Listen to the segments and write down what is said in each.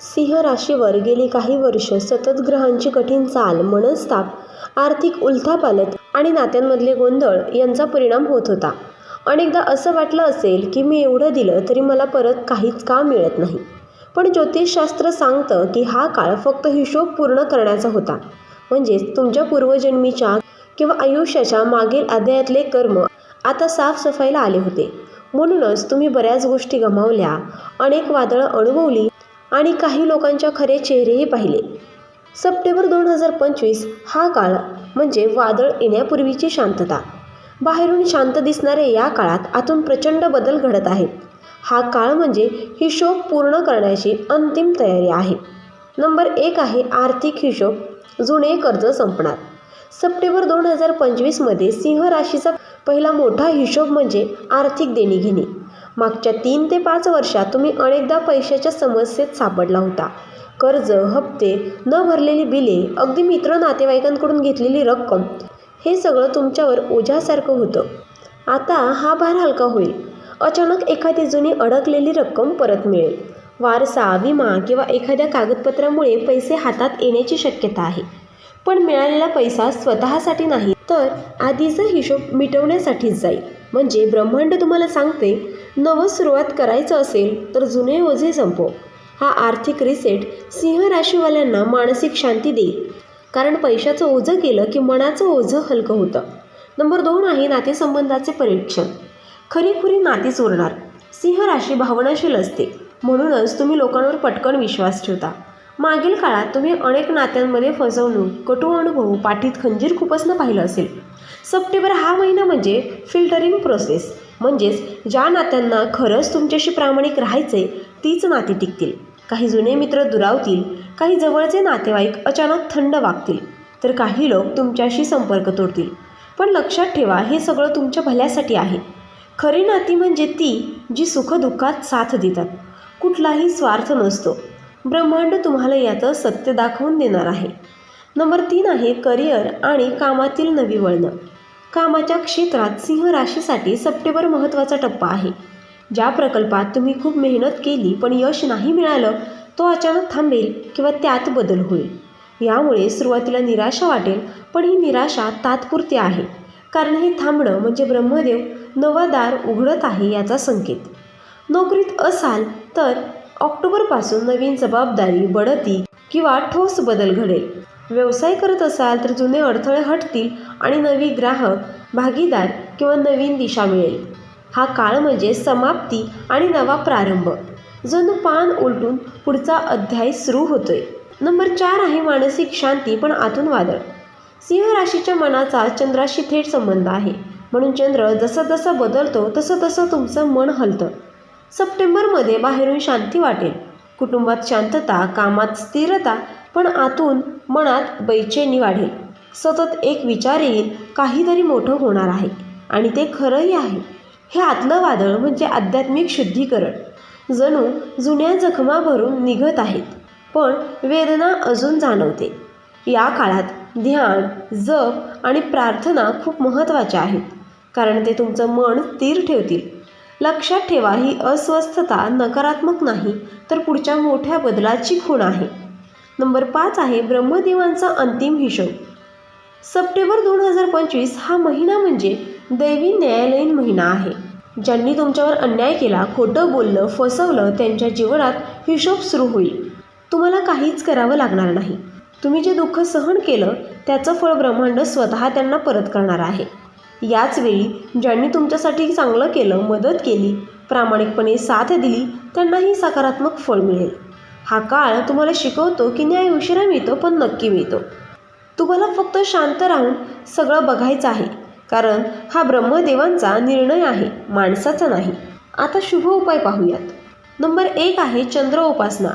सिंह राशीवर गेली काही वर्ष सतत ग्रहांची कठीण चाल मनस्ताप आर्थिक उलथापालथ आणि नात्यांमधले गोंधळ यांचा परिणाम होत होता. अनेकदा असं वाटलं असेल की मी एवढं दिलं तरी मला परत काहीच का मिळत नाही. पण ज्योतिषशास्त्र सांगतं की हा काळ फक्त हिशोब पूर्ण करण्याचा होता. म्हणजेच तुमच्या पूर्वजन्मीच्या किंवा आयुष्याच्या मागील अध्यायातले कर्म आता साफसफाईला आले होते. म्हणूनच तुम्ही बऱ्याच गोष्टी गमावल्या. अनेक वादळं अनुभवली आणि काही लोकांच्या खरे चेहरेही पाहिले. सप्टेंबर दोन हजार पंचवीस हा काळ म्हणजे वादळ येण्यापूर्वीची शांतता. बाहेरून शांत दिसणारे या काळात आतून प्रचंड बदल घडत आहेत. हा काळ म्हणजे हिशोब पूर्ण करण्याची अंतिम तयारी आहे. नंबर एक आहे आर्थिक हिशोब. जुने कर्ज संपणार. सप्टेंबर दोन हजार पंचवीसमध्ये सिंह राशीचा पहिला मोठा हिशोब म्हणजे आर्थिक देणी घेणे मागच्या तीन ते पाच वर्षात तुम्ही अनेकदा पैशाच्या समस्येत सापडला होता. कर्ज हप्ते न भरलेली बिले अगदी मित्र नातेवाईकांकडून घेतलेली रक्कम हे सगळं तुमच्यावर ओझ्यासारखं होतं. आता हा भार हलका होईल. अचानक एखादी जुनी अडकलेली रक्कम परत मिळेल. वारसा विमा किंवा एखाद्या कागदपत्रामुळे पैसे हातात येण्याची शक्यता आहे. पण मिळालेला पैसा स्वतःसाठी नाही तर आधीचा हिशोब मिटवण्यासाठीच जाईल. म्हणजे ब्रह्मांड तुम्हाला सांगते नवं सुरुवात करायचं असेल तर जुने ओझे संपव हा आर्थिक रिसेट सिंह राशीवाल्यांना मानसिक शांती देईल. कारण पैशाचं ओझं केलं की मनाचं ओझं हलकं होतं. नंबर दोन आहे नातेसंबंधाचे परीक्षण. खरीखुरी नाती चोरणार. सिंह राशी भावनाशील असते. म्हणूनच तुम्ही लोकांवर पटकन विश्वास ठेवता. मागील काळात तुम्ही अनेक नात्यांमध्ये फसवणूक कटू अनुभव पाठीत खंजीर खुपसणं पाहिलं असेल. सप्टेंबर हा महिना म्हणजे फिल्टरिंग प्रोसेस. म्हणजेच ज्या नात्यांना खरंच तुमच्याशी प्रामाणिक राहायचे तीच नाती टिकतील. काही जुने मित्र दुरावतील काही जवळचे नातेवाईक अचानक थंड वागतील तर काही लोक तुमच्याशी संपर्क तोडतील. पण लक्षात ठेवा हे सगळं तुमच्या भल्यासाठी आहे. खरी नाती म्हणजे ती जी सुखदुःखात साथ देतात. कुठलाही स्वार्थ नसतो. ब्रह्मांड तुम्हाला याचं सत्य दाखवून देणार आहे. नंबर तीन आहे करिअर आणि कामातील नवी वळणं. कामाच्या क्षेत्रात सिंह राशीसाठी सप्टेंबर महत्त्वाचा टप्पा आहे. ज्या प्रकल्पात तुम्ही खूप मेहनत केली पण यश नाही मिळालं तो अचानक थांबेल किंवा त्यात बदल होईल. यामुळे सुरुवातीला निराशा वाटेल पण ही निराशा तात्पुरती आहे. कारण हे थांबणं म्हणजे ब्रह्मदेव नवा दार उघडत आहे याचा संकेत. नोकरीत असाल तर ऑक्टोबरपासून नवीन जबाबदारी बढती किंवा ठोस बदल घडेल. व्यवसाय करत असाल तर जुने अडथळे हटतील आणि नवी ग्राहक भागीदार किंवा नवीन दिशा मिळेल. हा काळ म्हणजे समाप्ती आणि नवा प्रारंभ. जणू पान उलटून पुढचा अध्याय सुरू होतोय. नंबर चार आहे मानसिक शांती पण आतून वादळ. सिंह राशीच्या मनाचा चंद्राशी थेट संबंध आहे. म्हणून चंद्र जसा जसा बदलतो तसं तसं तुमचं मन हलतं. सप्टेंबरमध्ये बाहेरून शांती वाटेल. कुटुंबात शांतता कामात स्थिरता पण आतून मनात बैचेनी वाढेल. सतत एक विचार येईल काहीतरी मोठं होणार आहे आणि ते खरंही आहे. हे आतलं वादळ म्हणजे आध्यात्मिक शुद्धीकरण. जणू जुन्या जखमा भरून निघत आहेत पण वेदना अजून जाणवते. या काळात ध्यान जप आणि प्रार्थना खूप महत्त्वाच्या आहेत कारण ते तुमचं मन स्थिर ठेवतील. लक्षात ठेवा ही अस्वस्थता नकारात्मक नाही तर पुढच्या मोठ्या बदलाची खूण आहे. नंबर पाच आहे ब्रह्मदेवांचा अंतिम हिशोब. सप्टेंबर दोन हजार पंचवीस हा महिना म्हणजे दैवी न्यायालयीन महिना आहे. ज्यांनी तुमच्यावर अन्याय केला खोटं बोललं फसवलं त्यांच्या जीवनात हिशोब सुरू होईल. तुम्हाला काहीच करावं लागणार नाही. तुम्ही जे दुःख सहन केलं त्याचं फळ ब्रह्मांड स्वतः त्यांना परत करणार आहे. याचवेळी ज्यांनी तुमच्यासाठी चांगलं केलं मदत केली प्रामाणिकपणे साथ दिली त्यांनाही सकारात्मक फळ मिळेल. हा काळ तुम्हाला शिकवतो की न्याय उशिरा मिळतो पण नक्की मिळतो. तुम्हाला फक्त शांत राहून सगळं बघायचं आहे कारण हा ब्रह्मदेवांचा निर्णय आहे माणसाचा नाही. आता शुभ उपाय पाहूयात. नंबर एक आहे चंद्र उपासना.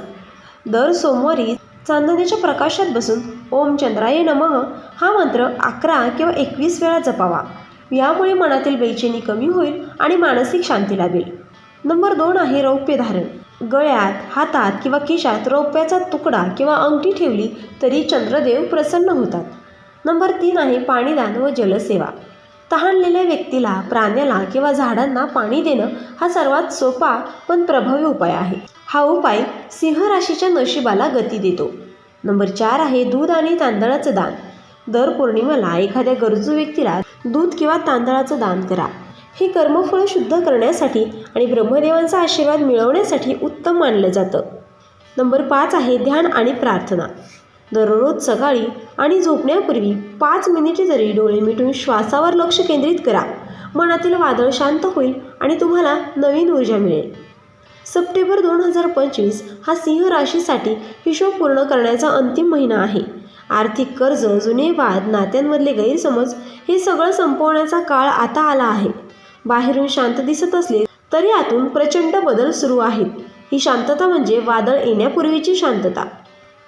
दर सोमवारी चांदण्याच्या प्रकाशात बसून ओम चंद्राय नमः हा मंत्र अकरा किंवा एकवीस वेळा जपावा. यामुळे मनातील बेचैनी कमी होईल आणि मानसिक शांती लाभेल. नंबर दोन आहे रौप्य धारण. गळ्यात हातात किंवा खिशात रौप्याचा तुकडा किंवा अंगठी ठेवली तरी चंद्रदेव प्रसन्न होतात. नंबर तीन आहे पाणीदान व जलसेवा. तहानलेल्या व्यक्तीला प्राण्याला किंवा झाडांना पाणी देणं हा सर्वात सोपा पण प्रभावी उपाय आहे. हा उपाय सिंह राशीच्या नशिबाला गती देतो. नंबर चार आहे दूध आणि तांदळाचं दान. दर पौर्णिमेला एखाद्या गरजू व्यक्तीला दूध किंवा तांदळाचं दान करा. हे कर्मफळ शुद्ध करण्यासाठी आणि ब्रह्मदेवांचा आशीर्वाद मिळवण्यासाठी उत्तम मानलं जातं. नंबर पाच आहे ध्यान आणि प्रार्थना. दररोज सकाळी आणि झोपण्यापूर्वी पाच मिनिटे जरी डोळे मिटून श्वासावर लक्ष केंद्रित करा. मनातील वादळ शांत होईल आणि तुम्हाला नवीन ऊर्जा मिळेल. सप्टेंबर दोन हजार पंचवीस हा सिंह राशीसाठी हिशोब पूर्ण करण्याचा अंतिम महिना आहे. आर्थिक कर्ज जुने वाद नात्यांमधले गैरसमज हे सगळं संपवण्याचा काळ आता आला आहे. बाहेरून शांत दिसत असले तरी आतून प्रचंड बदल सुरू आहेत. ही शांतता म्हणजे वादळ येण्यापूर्वीची शांतता.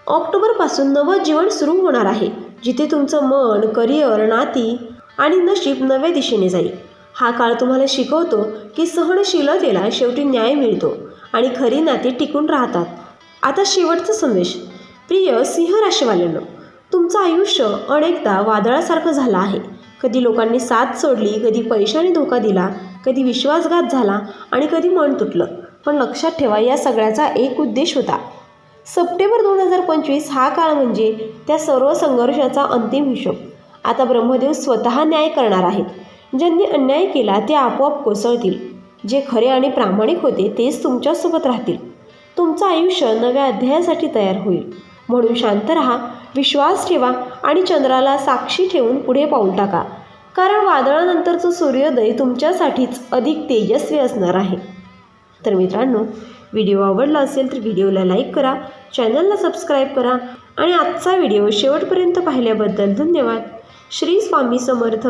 ऑक्टोबरपासून नवं जीवन सुरू होणार आहे जिथे तुमचं मन करिअर नाती आणि नशीब नव्या दिशेने जाईल. हा काळ तुम्हाला शिकवतो की सहनशीलतेला शेवटी न्याय मिळतो आणि खरी नाती टिकून राहतात. आता शेवटचा संदेश. प्रिय सिंह राशीवाल्यांना तुमचं आयुष्य अनेकदा वादळासारखं झालं आहे. कधी लोकांनी साथ सोडली कधी पैशाने धोका दिला कधी विश्वासघात झाला आणि कधी मन तुटलं. पण लक्षात ठेवा या सगळ्याचा एक उद्देश होता. सप्टेंबर दोन हजार पंचवीस हा काळ म्हणजे त्या सर्व संघर्षाचा अंतिम हिशोब. आता ब्रह्मदेव स्वतः न्याय करणार आहेत. ज्यांनी अन्याय केला ते आपोआप कोसळतील. जे खरे आणि प्रामाणिक होते तेच तुमच्यासोबत राहतील. तुमचं आयुष्य नव्या अध्यायासाठी तयार होईल. म्हणून शांत राहा विश्वास ठेवा आणि चंद्राला साक्षी ठेवून पुढे पाऊल टाका. कारण वादळानंतरचं सूर्योदय तुमच्यासाठीच अधिक तेजस्वी असणार आहे. तर मित्रांनो व्हिडिओ आवडला असेल तर व्हिडिओला लाईक करा चॅनलला सबस्क्राईब करा आणि आजचा व्हिडिओ शेवटपर्यंत पाहिल्याबद्दल धन्यवाद. श्री स्वामी समर्थ.